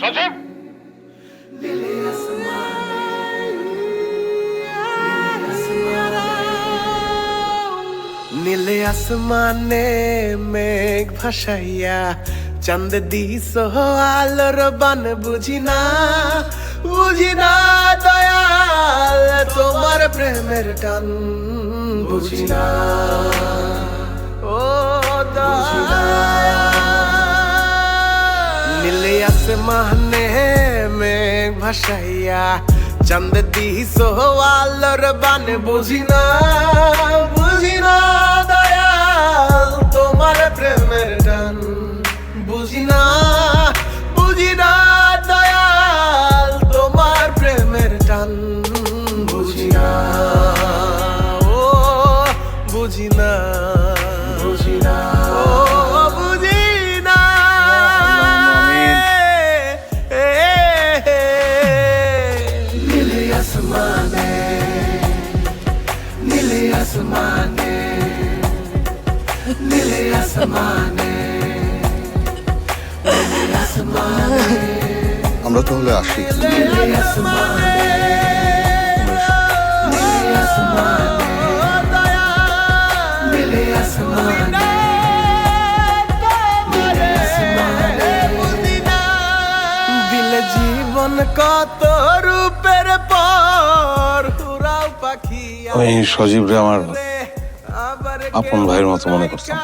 সজীব নীলে আসমানে মেঘ ভাসাইয়া, চাঁদ দিস আলোর বান, বুঝি না বুঝি না দয়াল, তোমার প্রেমের টান, বুঝি না। ও আসমানে মেঘ ভাসাইয়া চাঁদ দিস আলোর বান বুঝি না বুঝি না দয়াল তোমার প্রেমের টান বুঝি না বুঝি না দয়াল তোমার প্রেমের টান বুঝি না ও বুঝি না আসমানে নীলে আসমানে নীলে আসমানে আমরা তাহলে আসি নীলে আসমানে নীলে আসমানে নীলে আসমানে জীবন কত রূপের আমি সজীবরে আমার আপন ভাইয়ের মতো মনে করতাম।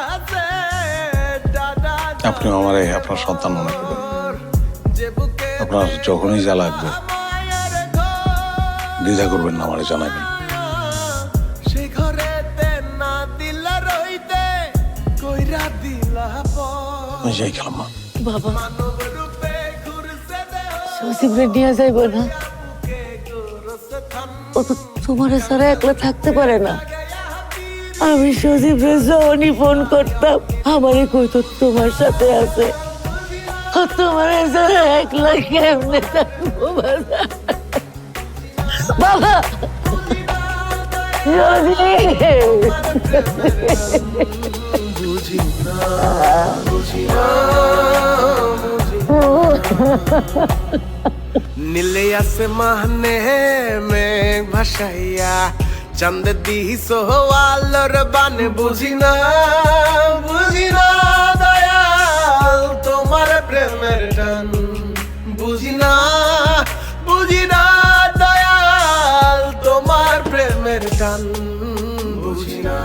আপনি আমারে আপনার সন্তান মনে করবেন। আপনার যখনই যা লাগবে, দ্বিধা করবেন না, আমারে জানাবেন। বাবা সজীবরে নিয়ে যাইব না। ও তো তোমার সারা একলা থাকতে পারে না। আমি সজীবরে যখনই ফোন করতাম, আমারই কইতো তোমার সাথে আছে। আর তোমার সারা একলা কেমনে থাকব বাবা? বুঝি না বুঝি না নীলে আসমানে মেঘ ভাসাইয়া চান্দ দিস আলোর বান বুঝি না বুঝি না দয়াল তোমার প্রেমের টান বুঝি না বুঝি না দয়াল তোমার প্রেমের টান বুঝি না